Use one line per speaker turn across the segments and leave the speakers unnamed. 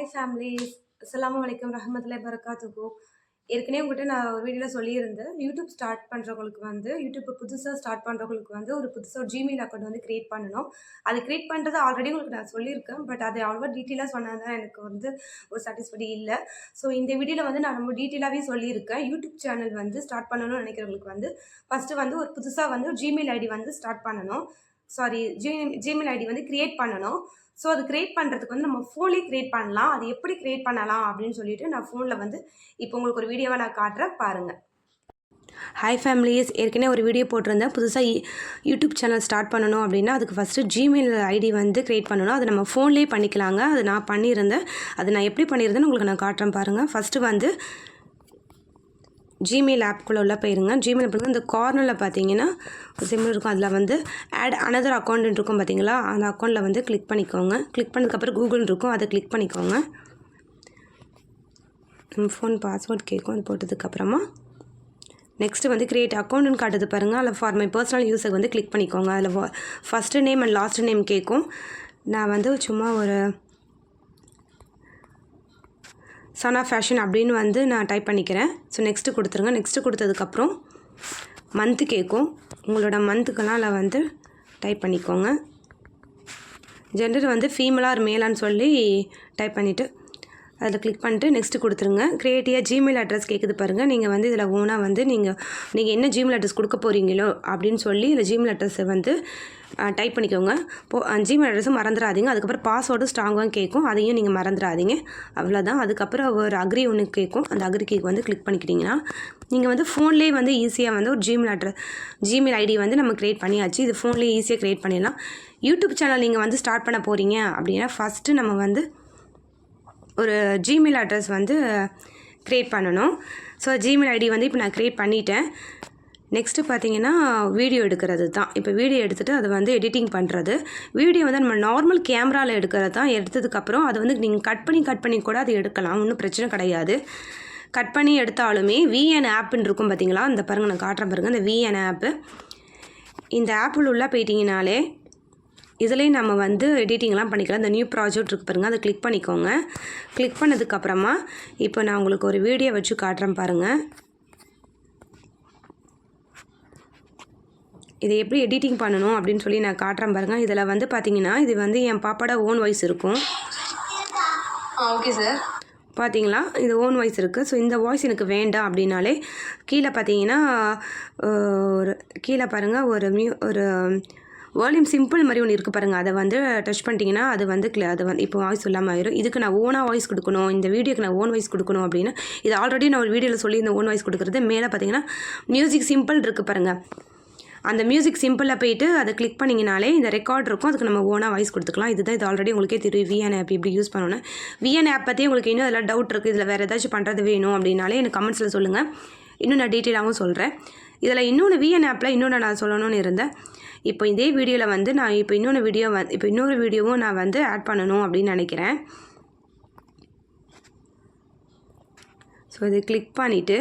Hi families அஸ்லாம் வலைக்கம் ரஹமத்துல்லாஹி பரக்காத்துக்கோ ஏற்கனவே உங்கள்கிட்ட நான் ஒரு வீடியோவில் சொல்லியிருந்தேன். யூடியூப் ஸ்டார்ட் பண்ணுறவங்களுக்கு வந்து யூடியூப் புதுசாக ஸ்டார்ட் பண்ணுறவங்களுக்கு வந்து ஒரு புதுசாக ஒரு ஜிமெயில் அக்கௌண்ட் வந்து க்ரியேட் பண்ணணும். அது க்ரியேட் பண்ணுறது ஆல்ரெடி உங்களுக்கு நான் சொல்லியிருக்கேன். பட் அது அவ்வளோவா டீட்டெயிலாக சொன்னது தான் எனக்கு வந்து ஒரு சாட்டிஸ்ஃபைடு இல்லை. ஸோ இந்த வீடியோவில் வந்து நான் ரொம்ப டீட்டெயிலாகவே சொல்லியிருக்கேன். யூடியூப் சேனல் வந்து ஸ்டார்ட் பண்ணணும்னு நினைக்கிறவங்களுக்கு வந்து ஃபஸ்ட்டு வந்து ஒரு புதுசாக வந்து ஜிமெயில் ஐடி வந்து ஸ்டார்ட் பண்ணணும். சாரி ஜி ஜிமெயில் ஐடி வந்து க்ரியேட் பண்ணணும். ஸோ அது க்ரியேட் பண்ணுறதுக்கு வந்து நம்ம ஃபோன்லேயே க்ரியேட் பண்ணலாம். அது எப்படி க்ரியேட் பண்ணலாம் அப்படின்னு சொல்லிட்டு நான் ஃபோனில் வந்து இப்போ உங்களுக்கு ஒரு வீடியோவை நான் காட்டுறேன். பாருங்கள் ஹாய் ஃபேமிலிஸ் ஏற்கனவே ஒரு வீடியோ போட்டிருந்தேன். புதுசாக யூடியூப் சேனல் ஸ்டார்ட் பண்ணணும் அப்படின்னா அதுக்கு ஃபஸ்ட்டு ஜிமெயில் ஐடி வந்து க்ரியேட் பண்ணணும். அது நம்ம ஃபோன்லேயே பண்ணிக்கலாங்க. அது நான் பண்ணியிருந்தேன். அது நான் எப்படி பண்ணியிருந்தேன்னு உங்களுக்கு நான் காட்டுறேன் பாருங்கள் ஃபஸ்ட்டு வந்து ஜிமெயில் ஆப்குள்ளே உள்ள போயிருங்க. ஜிமெயில் அப்படிங்க இந்த கார்னரில் பார்த்தீங்கன்னா ஒரு சிம்பிள் இருக்கும். அதில் வந்து ஆட் அனதர் அக்கௌண்ட் இருக்கும் பார்த்தீங்களா அந்த அக்கௌண்ட்டில் வந்து கிளிக் பண்ணிக்கோங்க. கிளிக் பண்ணதுக்கப்புறம் கூகுள் இருக்கும். அதை கிளிக் பண்ணிக்கோங்க. நம்ம ஃபோன் பாஸ்வேர்ட் கேட்கும் அது போட்டதுக்கப்புறமா நெக்ஸ்ட்டு வந்து க்ரியேட் அக்கௌண்ட்னு காட்டுது பாருங்கள் அதில் ஃபார் மை பர்சனல் யூஸுக்கு வந்து கிளிக் பண்ணிக்கோங்க. அதில் first name and last name கேட்கும் நான் வந்து சும்மா ஒரு சனா ஃபேஷன் அப்படின்னு வந்து நான் டைப் பண்ணிக்கிறேன். ஸோ நெக்ஸ்ட்டு கொடுத்துருங்க. நெக்ஸ்ட்டு கொடுத்ததுக்கப்புறம் மந்த்து கேட்கும் உங்களோட மந்த்துக்கெல்லாம் அதில் வந்து டைப் பண்ணிக்கோங்க. ஜெண்டர் வந்து ஃபீமேலாக மேலான்னு சொல்லி டைப் பண்ணிவிட்டு அதில் கிளிக் பண்ணிட்டு நெக்ஸ்ட்டு கொடுத்துருங்க. க்ரியேட்டியாக ஜிமெயில் அட்ரஸ் கேட்குது பாருங்கள் நீங்கள் வந்து இதில் ஓனாக வந்து நீங்கள் நீங்கள் என்ன ஜிமெயில் அட்ரஸ் கொடுக்க போகிறீங்களோ அப்படின்னு சொல்லி இந்த ஜிமெயில் அட்ரஸை வந்து டைப் பண்ணிக்கோங்க. போ ஜிமெயில் அட்ரஸும் மறந்துடாதீங்க. அதுக்கப்புறம் பாஸ்வேர்டும் ஸ்ட்ராங்காக கேட்கும். அதையும் நீங்கள் மறந்துடாதீங்க. அவ்வளோதான் அதுக்கப்புறம் ஒரு அக்ரி ஒன்று கேட்கும். அந்த அக்ரி கேக் வந்து கிளிக் பண்ணிக்கிட்டிங்கன்னா நீங்கள் வந்து ஃபோன்லேயே வந்து ஈஸியாக வந்து ஒரு ஜிமெயில் அட்ரஸ் ஜிமெயில் ஐடி வந்து நம்ம க்ரியேட் பண்ணியாச்சு. இது ஃபோன்லேயே ஈஸியாக க்ரியேட் பண்ணிடலாம். யூடியூப் சேனல் நீங்கள் வந்து ஸ்டார்ட் பண்ண போகிறீங்க அப்படின்னா ஃபஸ்ட்டு நம்ம வந்து ஒரு ஜிமெயில் அட்ரஸ் வந்து க்ரியேட் பண்ணணும். ஸோ ஜிமெயில் ஐடி வந்து இப்போ நான் க்ரியேட் பண்ணிட்டேன். நெக்ஸ்ட்டு பார்த்தீங்கன்னா வீடியோ எடுக்கிறது தான் இப்போ வீடியோ எடுத்துகிட்டு அதை வந்து எடிட்டிங் பண்ணுறது வீடியோ வந்து நம்ம நார்மல் கேமராவில் எடுக்கிறது தான். எடுத்ததுக்கப்புறம் அதை வந்து நீங்கள் கட் பண்ணி கட் பண்ணி கூட அதை எடுக்கலாம். ஒன்றும் பிரச்சனை கிடையாது. கட் பண்ணி எடுத்தாலுமே விஎன் ஆப்புன்னு இருக்கும் பார்த்தீங்களா இந்த பாருங்கள் நான் காட்டுறேன் பாருங்கள் இந்த விஎன் ஆப்பு இந்த ஆப்பில் உள்ளே போயிட்டீங்கனாலே இதுலேயும் நம்ம வந்து எடிட்டிங்லாம் பண்ணிக்கலாம். இந்த நியூ ப்ராஜெக்ட் இருக்கு பாருங்கள் அதை கிளிக் பண்ணிக்கோங்க. கிளிக் பண்ணதுக்கப்புறமா இப்போ நான் உங்களுக்கு ஒரு வீடியோ வச்சு காட்டுறேன் பாருங்கள் இதை எப்படி எடிட்டிங் பண்ணணும் அப்படின்னு சொல்லி நான் காட்டுறேன் பாருங்கள் இதில் வந்து பார்த்தீங்கன்னா இது வந்து என் பாப்பாவோட ஓன் வாய்ஸ் இருக்கும்.
ஓகே சார்
பார்த்தீங்களா இது ஓன் வாய்ஸ் இருக்குது ஸோ இந்த வாய்ஸ் எனக்கு வேண்டாம் அப்படின்னாலே கீழே பார்த்தீங்கன்னா ஒரு கீழே பாருங்கள் ஒரு மியூ ஒரு வால்யூம் சிம்பிள் மாதிரி ஒன்று இருக்குது பாருங்கள் அதை வந்து டச் பண்ணிட்டீங்கன்னா அது வந்து clear- அது வந்து இப்போ வாய்ஸ் இல்லாமல் ஆயிரும். இதுக்கு நான் ஓனாக வாய்ஸ் கொடுக்கணும். இந்த வீடியோக்கு நான் ஓன் வாய்ஸ் கொடுக்கணும் அப்படின்னா. இது ஆல்ரெடி நான் ஒரு வீடியோவில் சொல்லி இந்த ஓன் வாய்ஸ் கொடுக்குறது. மேலே பார்த்தீங்கன்னா மியூசிக் சிம்பிள் இருக்குது பாருங்கள் அந்த மியூசிக் சிம்பிளில் போயிட்டு அதை கிளிக் பண்ணிங்கனாலே இந்த ரெக்கார்ட் இருக்கும். அதுக்கு நம்ம ஓனாக வாய்ஸ் கொடுத்துக்கலாம். இதுதான் இது ஆல்ரெடி உங்களுக்கே தெரியும். விஎன் ஆப் இப்படி யூஸ் பண்ணணும் விஎன் ஆப் பற்றி உங்களுக்கு இன்னும் அதில் டவுட் இருக்குது இதில் வேறு ஏதாச்சும் பண்ணுறது வேணும் அப்படின்னாலே எனக்கு கமெண்ட்ஸில் சொல்லுங்கள் இன்னும் நான் டீட்டெயிலாகவும் சொல்கிறேன் இதில் இன்னொன்று விஎன் ஆப்பில் இன்னொன்று நான் சொல்லணும்னு இருந்தேன். இப்போ இதே வீடியோவில் வந்து நான் இப்போ இன்னொன்று வீடியோ வ இப்போ இன்னொரு வீடியோவும் நான் வந்து ஆட் பண்ணணும் அப்படின்னு நினைக்கிறேன். ஸோ இதை கிளிக் பண்ணிவிட்டு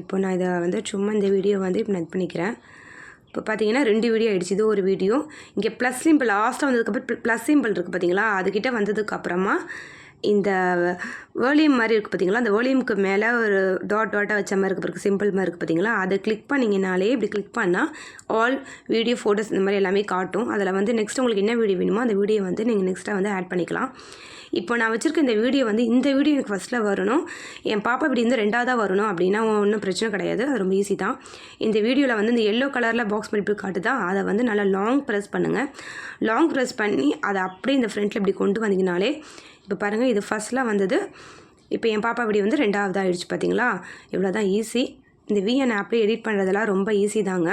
இப்போ நான் இதை வந்து சும்மா இந்த வீடியோ வந்து இப்போ நான் இது பண்ணிக்கிறேன். இப்போ பார்த்தீங்கன்னா ரெண்டு வீடியோ ஆகிடுச்சு இது ஒரு வீடியோ. இங்கே ப்ளஸ் சிம்பிள் லாஸ்ட்டாக வந்ததுக்கப்புறம் ப்ளஸ் சிம்பிள் இருக்குது பார்த்தீங்களா? அதுக்கிட்ட வந்ததுக்கப்புறமா இந்த வேர்லியம் மாதிரி இருக்குது பார்த்தீங்களா அந்த வேர்லியமுக்கு மேலே ஒரு டாட் டாட்டாக வச்ச மாதிரி இருக்குது பாருங்க. சிம்பிள் மாதிரி இருக்குது பார்த்தீங்களா அதை கிளிக் பண்ணிங்கனாலே இப்படி கிளிக் பண்ணால் ஆல் வீடியோ ஃபோட்டோஸ் இந்த மாதிரி எல்லாமே காட்டும். அதில் வந்து நெக்ஸ்ட் உங்களுக்கு என்ன வீடியோ வேணுமோ அந்த வீடியோ வந்து நீங்கள் நெக்ஸ்ட்டாக வந்து ஆட் பண்ணிக்கலாம். இப்போ நான் வச்சுருக்க இந்த வீடியோ வந்து இந்த வீடியோ எனக்கு ஃபஸ்ட்டில் வரணும். என் பாப்பா இப்படி இருந்து ரெண்டாவதாக வரணும் அப்படின்னா ஒன்றும் பிரச்சனை கிடையாது. அது ரொம்ப ஈஸி தான். இந்த வீடியோவில் வந்து இந்த எல்லோ கலரில் பாக்ஸ் மதிப்பு காட்டுதா? அதை வந்து நல்லா லாங் ப்ரெஸ் பண்ணுங்கள் லாங் ப்ரெஸ் பண்ணி அதை அப்படியே இந்த ஃப்ரண்ட்டில் இப்படி கொண்டு வந்தீங்கனாலே இப்போ பாருங்கள் இது ஃபஸ்ட்டில் வந்தது. இப்போ என் பாப்பா இப்படி வந்து ரெண்டாவது ஆகிடுச்சு பார்த்தீங்களா இவ்வளோ தான் ஈஸி இந்த விஎன் ஆப்லேயே எடிட் பண்ணுறதெல்லாம் ரொம்ப ஈஸி தாங்க.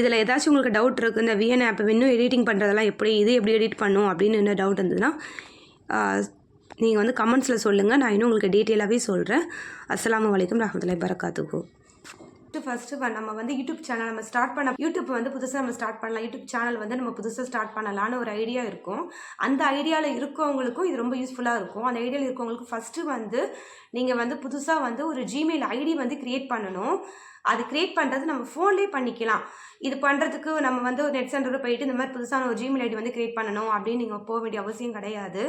இதில் ஏதாச்சும் உங்களுக்கு டவுட் இருக்குது இந்த விஎன் ஆப் இன்னும் எடிட்டிங் பண்ணுறதெல்லாம் எப்படி இது எப்படி எடிட் பண்ணும் அப்படின்னு என்ன டவுட் இருந்ததுன்னா நீங்கள் வந்து கமெண்ட்ஸில் சொல்லுங்கள் நான் இன்னும் உங்களுக்கு டீட்டெயிலாகவே சொல்கிறேன் அஸ்லாம் வலைக்கம் ரஹமத்துல்லாஹி பரக்காத்துக்கும் ஃபஸ்ட்டு ஃபஸ்ட்டு நம்ம வந்து யூடியூப் சேனல் நம்ம ஸ்டார்ட் பண்ண யூடியூப் வந்து புதுசாக நம்ம ஸ்டார்ட் பண்ணலாம். யூடியூப் சேனல் வந்து நம்ம புதுசாக ஸ்டார்ட் பண்ணலான்னு ஒரு ஐடியா இருக்கும். அந்த ஐடியாவில் இருக்கவங்களுக்கும் இது ரொம்ப யூஸ்ஃபுல்லாக இருக்கும். அந்த ஐடியாவில் இருக்கவங்களுக்கு ஃபஸ்ட்டு வந்து நீங்கள் வந்து புதுசாக வந்து ஒரு ஜிமெயில் ஐடி வந்து க்ரியேட் பண்ணணும். அது க்ரியேட் பண்ணுறது நம்ம ஃபோன்லேயே பண்ணிக்கலாம். இது பண்ணுறதுக்கு நம்ம வந்து ஒரு நெட் சென்டருக்கு போயிட்டு இந்த மாதிரி புதுசான ஒரு ஜிமெயில் ஐடி வந்து க்ரியேட் பண்ணணும் அப்படின்னு நீங்கள் போக வேண்டிய அவசியம் கிடையாது.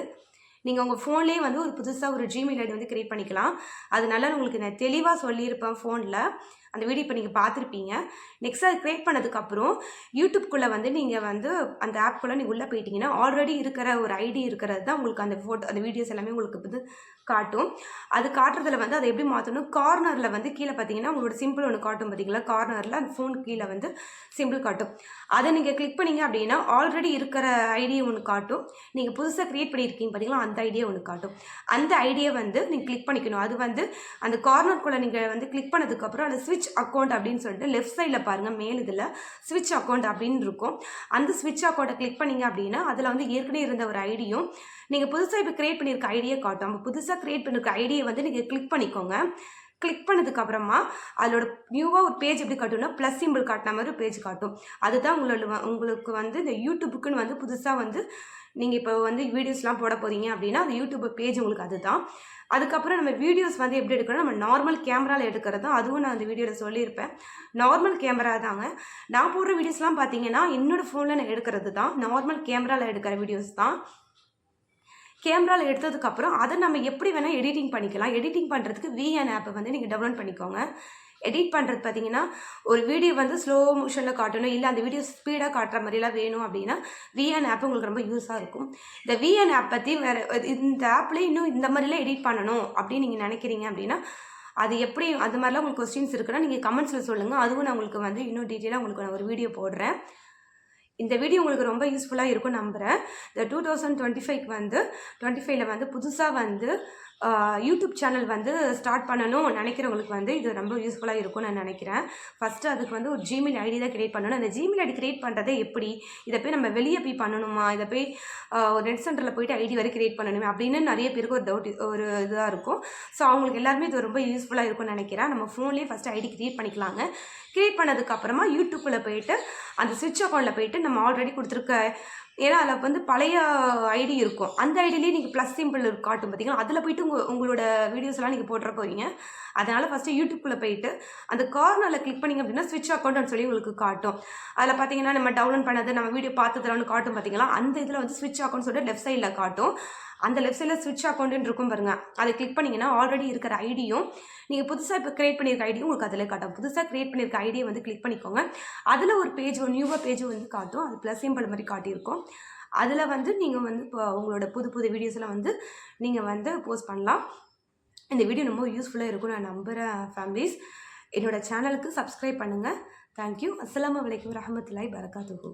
நீங்கள் உங்கள் ஃபோன்லேயே வந்து ஒரு புதுசாக ஒரு ஜிமெயில் ஐடி வந்து க்ரியேட் பண்ணிக்கலாம். அதனால உங்களுக்கு நான் தெளிவாக சொல்லியிருப்பேன் ஃபோனில் அந்த வீடியோ இப்போ நீங்கள் பார்த்துருப்பீங்க. நெக்ஸ்ட் அது க்ரியேட் பண்ணதுக்கப்புறம் யூடியூப்குள்ளே வந்து நீங்கள் வந்து அந்த ஆப்குள்ளே நீங்கள் உள்ளே போயிட்டீங்கன்னா ஆல்ரெடி இருக்கிற ஒரு ஐடி இருக்கிறது தான் உங்களுக்கு அந்த ஃபோட்டோ அந்த வீடியோஸ் எல்லாமே உங்களுக்கு வந்து காட்டும். அது காட்டுறதுல வந்து அதை எப்படி மாற்றணும் கார்னரில் வந்து கீழே பார்த்தீங்கன்னா உங்களோட சிம்பிள் ஒன்று காட்டும் பார்த்தீங்களா? கார்னரில் அந்த ஃபோன் கீழே வந்து சிம்பிள் காட்டும். அதை நீங்கள் கிளிக் பண்ணிங்க அப்படின்னா ஆல்ரெடி இருக்கிற ஐடியை ஒன்று காட்டும். நீங்கள் புதுசாக க்ரியேட் பண்ணியிருக்கீங்க பார்த்தீங்களா? அந்த ஐடியா ஒன்று காட்டும். அந்த ஐடியை வந்து நீங்கள் கிளிக் பண்ணிக்கணும். அது வந்து அந்த கார்னர்க்குள்ளே நீங்கள் வந்து கிளிக் பண்ணதுக்கப்புறம் அந்த ஸ்விட்ச் அக்கௌண்ட் அப்படின்னு சொல்லிட்டு லெஃப்ட் சைடில் பாருங்கள் மேல் இதில் ஸ்விட்ச் அக்கௌண்ட் அப்படின்னு இருக்கும். அந்த ஸ்விட்ச் அக்கௌண்ட்டை கிளிக் பண்ணீங்க அப்படின்னா அதில் வந்து ஏற்கனவே இருந்த ஒரு ஐடியும் நீங்கள் புதுசாக இப்போ க்ரியேட் பண்ணியிருக்க ஐடியை காட்டும். நம்ம புதுசாக க்ரியேட் பண்ணியிருக்க ஐடியை வந்து நீங்கள் கிளிக் பண்ணிக்கோங்க. கிளிக் பண்ணதுக்கு அப்புறமா அதோட நியூவாக ஒரு பேஜ் எப்படி காட்டும்னா ப்ளஸ் சிம்பிள் காட்டின மாதிரி ஒரு பேஜ் காட்டும். அதுதான் உங்களோட உங்களுக்கு வந்து இந்த யூடியூபுக்குன்னு வந்து புதுசாக வந்து நீங்கள் இப்போ வந்து வீடியோஸ்லாம் போட போகிறீங்க அப்படின்னா அந்த யூடியூப் பேஜ் உங்களுக்கு அதுதான். அதுக்கப்புறம் நம்ம வீடியோஸ் வந்து எப்படி எடுக்கணும் நம்ம நார்மல் கேமராவில் எடுக்கிறது தான் அதுவும் நான் அந்த வீடியோவில் சொல்லியிருப்பேன். நார்மல் கேமரா தாங்க. நான் போடுற வீடியோஸ்லாம் பார்த்தீங்கன்னா என்னோடய ஃபோனில் நான் எடுக்கிறது தான். நார்மல் கேமராவில் எடுக்கிற வீடியோஸ் தான். கேமராவில் எடுத்ததுக்கப்புறம் அதை நம்ம எப்படி வேணால் எடிட்டிங் பண்ணிக்கலாம். எடிட்டிங் பண்ணுறதுக்கு விஎன் ஆப்பை வந்து நீங்கள் டவுன்லோட் பண்ணிக்கோங்க. எடிட் பண்ணுறது பார்த்தீங்கன்னா ஒரு வீடியோ வந்து ஸ்லோ மோஷனில் காட்டணும் இல்லை அந்த வீடியோ ஸ்பீடாக காட்டுற மாதிரிலாம் வேணும் அப்படின்னா விஎன் ஆப் உங்களுக்கு ரொம்ப யூஸாக இருக்கும். இந்த விஎன் ஆப் பற்றி வேறு இந்த ஆப்லேயே இன்னும் இந்த மாதிரிலாம் எடிட் பண்ணணும் அப்படின்னு நீங்கள் நினைக்கிறீங்க அப்படின்னா அது எப்படி அது மாதிரிலாம் உங்களுக்கு கொஸ்டின்ஸ் இருக்குன்னா நீங்கள் கமெண்ட்ஸில் சொல்லுங்கள் அதுவும் நான் உங்களுக்கு வந்து இன்னும் டீட்டெயிலாக உங்களுக்கு நான் ஒரு வீடியோ போடுறேன். இந்த வீடியோ உங்களுக்கு ரொம்ப யூஸ்ஃபுல்லாக இருக்கும் நம்புகிறேன் இந்த டூ தௌசண்ட் டுவெண்ட்டி ஃபைவ்க்கு வந்து டுவெண்ட்டி ஃபைவ்ல வந்து புதுசாக வந்து யூடியூப் சேனல் வந்து ஸ்டார்ட் பண்ணணும் நினைக்கிறவங்களுக்கு வந்து இது ரொம்ப யூஸ்ஃபுல்லாக இருக்கும்னு நான் நினைக்கிறேன். ஃபஸ்ட்டு அதுக்கு வந்து ஒரு ஜிமெயில் ஐடி தான் கிரியேட் பண்ணணும். அந்த ஜிமெயில் ஐடி கிரியேட் பண்ணுறதே எப்படி? இதை போய் நம்ம வெளியே போய் பண்ணணுமா? இதை போய் ஒரு நெட் சென்டரில் போயிட்டு ஐடி வரை கிரியேட் பண்ணணுமே? அப்படின்னு நிறைய பேருக்கு ஒரு டவுட் ஒரு இதாக இருக்கும். ஸோ அவங்களுக்கு எல்லாருமே இது ரொம்ப யூஸ்ஃபுல்லாக இருக்கும்னு நினைக்கிறேன். நம்ம ஃபோன்லேயே ஃபஸ்ட்டு ஐடி கிரியேட் பண்ணிக்கலாங்க. கிரியேட் பண்ணதுக்கப்புறமா யூடியூப்பில் போயிட்டு அந்த ஸ்விட்ச் அக்கௌண்ட்டில் போயிட்டு நம்ம ஆல்ரெடி கொடுத்துருக்க ஏன்னா அதில் வந்து பழைய ஐடி இருக்கும். அந்த ஐடியிலேயே நீங்கள் ப்ளஸ் சிம்பிள் காட்டும் பார்த்தீங்களா அதில் போயிட்டு உங்கள் உங்களோட வீடியோஸ் எல்லாம் நீங்கள் போட்டுற போறீங்க. அதனால் ஃபஸ்ட்டு யூடியூப்பில் போயிட்டு அந்த கார்னரில் கிளிக் பண்ணிங்க அப்படின்னா ஸ்விட்ச் அக்கௌண்ட்னு சொல்லி உங்களுக்கு காட்டும். அதில் பார்த்தீங்கன்னா நம்ம டவுன்லோட் பண்ணது நம்ம வீடியோ பார்த்ததுலான்னு காட்டும் பார்த்தீங்களா அந்த இதில் வந்து ஸ்விட்ச் அக்கௌண்ட் சொல்லிட்டு லெஃப்ட் சைடில் காட்டும். அந்த லெஃப்ட் சைடில் ஸ்விட்ச் அக்கௌண்ட்டுன்னு இருக்கும் பாருங்கள் அதை கிளிக் பண்ணிங்கன்னா ஆல்ரெடி இருக்கிற ஐடியும் நீங்கள் புதுசாக இப்போ க்ரியேட் பண்ணியிருக்க ஐடியும் உங்களுக்கு அதில் காட்டும். புதுசாக க்ரியேட் பண்ணியிருக்க ஐடியை வந்து கிளிக் பண்ணிக்கோங்க. அதில் ஒரு பேஜ் ஒரு நியூவாக பேஜ் வந்து காட்டும். அது ப்ளஸ் சிம்பிள் மாதிரி காட்டியிருக்கும். அதில் வந்து நீங்கள் வந்து இப்போ உங்களோட புது புது வீடியோஸ்லாம் வந்து நீங்கள் வந்து போஸ்ட் பண்ணலாம். இந்த வீடியோ ரொம்ப யூஸ்ஃபுல்லாக இருக்கும். நான் நம்புகிறேன் ஃபேமிலிஸ் என்னோடய சேனலுக்கு சப்ஸ்கிரைப் பண்ணுங்கள் தேங்க்யூ அஸ்லாம் வலைக்கம் ரஹமத்துல்லாய் பரகாத்துகு